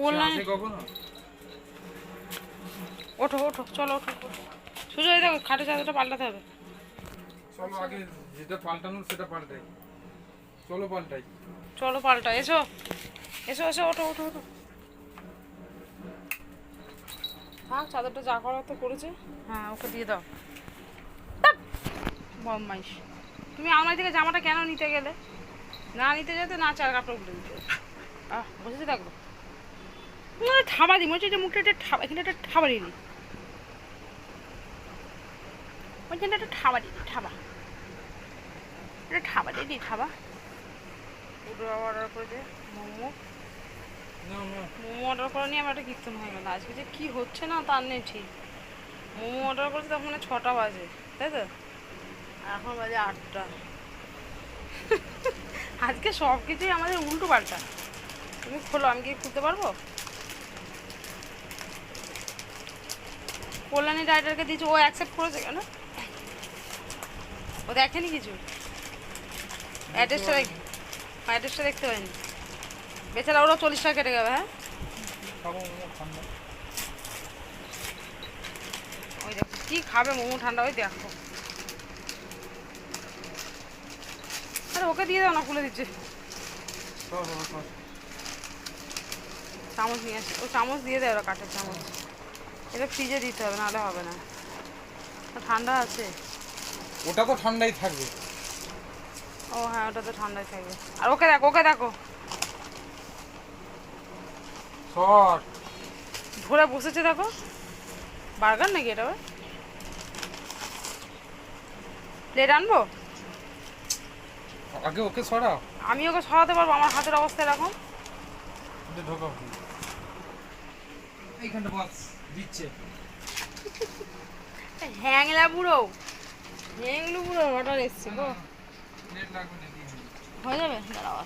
কল্যাণ ওঠো ওঠো চলো ওঠো। সুযোগ দেখো খাটে চাদরটা পাল্টাতে হবে। চলো আগে যেটা পাল্টানো সেটা পাল্টাই। চলো পাল্টাই। চলো পাল্টা এসো। এসো এসো ওঠো ওঠো ওঠো। হ্যাঁ চাদরটা যা করার তো করেছে। হ্যাঁ ওকে দিয়ে দাও। বদমাইশ। তুমি আমার থেকে জামাটা কেন নিতে গেলে? না নিতে যেতে না চার কাপড় উঠে দিতে আহ বসেছে দেখো। মানে ঠাবা দিই মনে হচ্ছে যে মুখটা একটা ঠাবা এখানে একটা ঠাবা দিয়ে দিই বলছি একটা দিয়ে দিই ঠাবা একটা ঠাবা দিয়ে দিই ঠাবা পুরো অর্ডার করে দে। মোমো। মোমো অর্ডার করে নিয়ে আমার একটা কীর্তন হয়ে গেল। আজকে যে কী হচ্ছে না তার নেই ঠিক। মোমো অর্ডার করেছে তখন ছটা বাজে তাই তো? এখন বাজে আটটা। আজকে সব কিছুই আমাদের উল্টো পাল্টা। তুমি খোলো আমি কি খুলতে পারব? কল্যাণী রাইডারকে দিয়েছে ও অ্যাকসেপ্ট করেছে কেন? ও দেখেনি কিছু? অ্যাড্রেসটা দেখ অ্যাড্রেসটা দেখতে পাইনি। বেচারা ওরা চল্লিশ টাকা কেটে যাবে হ্যাঁ? ওই দেখো কি খাবে মোমো ঠান্ডা ওই দেখো। আরে ওকে দিয়ে দাও না খুলে দিচ্ছে। চামচ নিয়ে আসে ও চামচ দিয়ে দেয় ওরা কাঠের চামচ। এটা ফ্রিজে দিতে হবে নাহলে হবে না। ঠান্ডা আছে? ওটা তো ঠান্ডাই থাকবে। ও হ্যাঁ ওটা তো ঠান্ডাই থাকবে। আর ওকে দেখো ওকে দেখো। শর্ট। ধরে বসেছে দেখো। বার্গার নাকি এটা প্লেট আনব? আগে ওকে সরাও। আমি ওকে সরাতে পারব আমার হাতের অবস্থা এরকম। ঢোকাও। এইখানটা বাস। দিচ্ছে। হ্যাংলা বুড়ো। হ্যাংলু বুড়ো অর্ডার এসছে গো। নাকি হয়ে যাবে? দাঁড়াও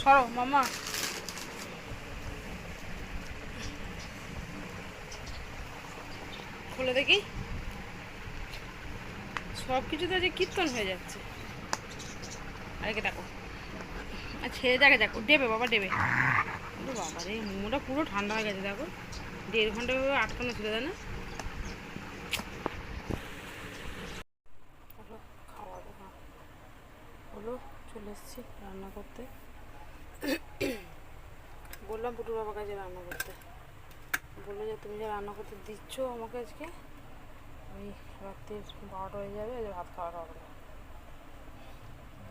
সরো মামা। খুলে দেখি। সব কিছু তো যে কীর্তন হয়ে যাচ্ছে। আরেকে দেখো। আর ছেড়ে দেখে, দেখো, দেবে, বাবা দেবে। বাবা রে, মোমোটা পুরো ঠান্ডা হয়ে গেছে, দেখো। দেড় ঘণ্টা আটকানো ছিল তাই না খাওয়া দাওয়া হলো, চলে এসেছি রান্না করতে। বললাম পুটুর বাবার কাছে রান্না করতে। বলল যে, তুমি যে রান্না করতে দিচ্ছ আমাকে আজকে ওই রাত্রি বারোটা হয়ে যাবে ভাত খাওয়া না।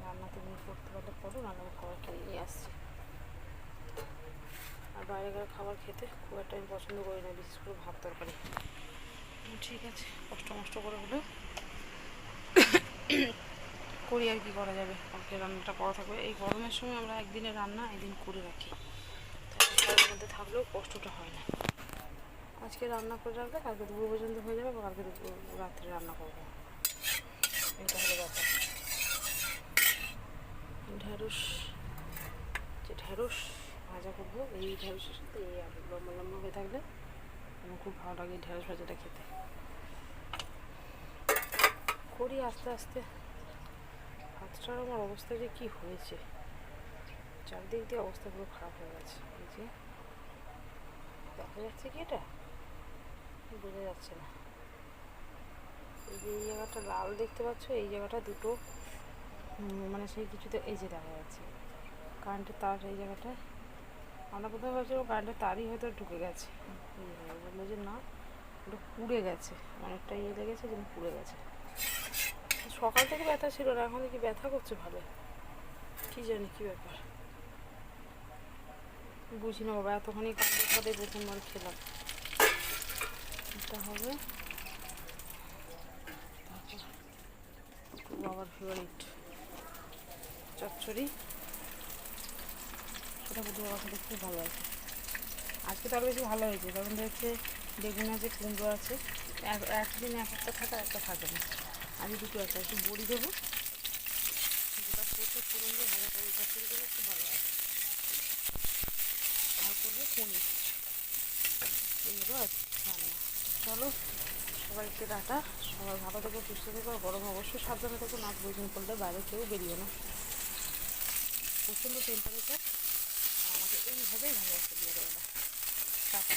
রান্না তুমি করতে পারলে করো। রান্না খাবার কিনে নিয়ে আসছি। আর বাইরেকার খাবার খেতে খুব একটা আমি পছন্দ করি না, বিশেষ করে ভাত তরকারি। ঠিক আছে, কষ্ট মষ্ট করে হলেও করি আর কি করা যাবে। কালকে রান্নাটা করা থাকবে। এই গরমের সময় আমরা একদিনের রান্না, একদিন করে রাখি। ঘরের মধ্যে থাকলেও কষ্টটা হয় না। আজকে রান্না করে রাখলে কালকে দুপুর পর্যন্ত হয়ে যাবে বা কালকে দুপুর, রাত্রে রান্না করব। এটা হলো ব্যাপার। ঢ্যাঁড়স যে ঢ্যাঁড়স ভাজা করব, এই ঢ্যাঁড়সের সাথে এই আলু লম্বা লম্বা হয়ে থাকলে আমার খুব ভালো লাগে ঢ্যাঁড়স ভাজাটা খেতে। করি আস্তে আস্তে। ভাতটার আমার অবস্থা যে কী হয়েছে? চারদিক দিয়ে অবস্থা পুরো খারাপ হয়ে গেছে। এই যে দেখা যাচ্ছে কি এটা? বোঝা যাচ্ছে না। এই যে এই জায়গাটা লাল দেখতে পাচ্ছ, এই জায়গাটা দুটো মানে সেই কিছুতে এই যে দেখা যাচ্ছে। কারেন্টের তার এই জায়গাটায় আমরা প্রথমে ভাবছিলাম কারেন্টের তারই হয়তো ঢুকে গেছে। বলল যে না, ওটা পুড়ে গেছে। অনেকটা ইয়ে লেগেছে কিন্তু পুড়ে গেছে। সকাল থেকে ব্যথা ছিল না, এখন কি ব্যথা করছে ভালো। কি জানি কি ব্যাপার। বুঝি না বাবা, এতখানি কারেন্টের পরে প্রথমবার খেলাম। এটা হবে বাবার ফেভারিট চচ্চড়ি। সেটা বুধ বাবা খেতে খুব ভালো আছে আজকে আরও বেশি ভালো হয়েছে, কারণ দেখছে বেগুন আছে, কুমড়ো আছে। এক- একদিন এক একটা থাকা, একটা থাকে না। আমি দুটো আছে, একটু বড়ি দেবো। খুব ভালো আছে আর এই হলো রান্না চলো, সবাইকে টাটা। সবাই ভালো থেকো, সুস্থ থেকো। আর গরম অবশ্যই সাবধানে থেকো নাক প্রয়োজন করলে বাইরে কেউ বেরিয়ে না। প্রচণ্ড টেম্পারেচার আর আমাকে এইভাবেই ভালোবাসা দিয়ে দেবে টাটা।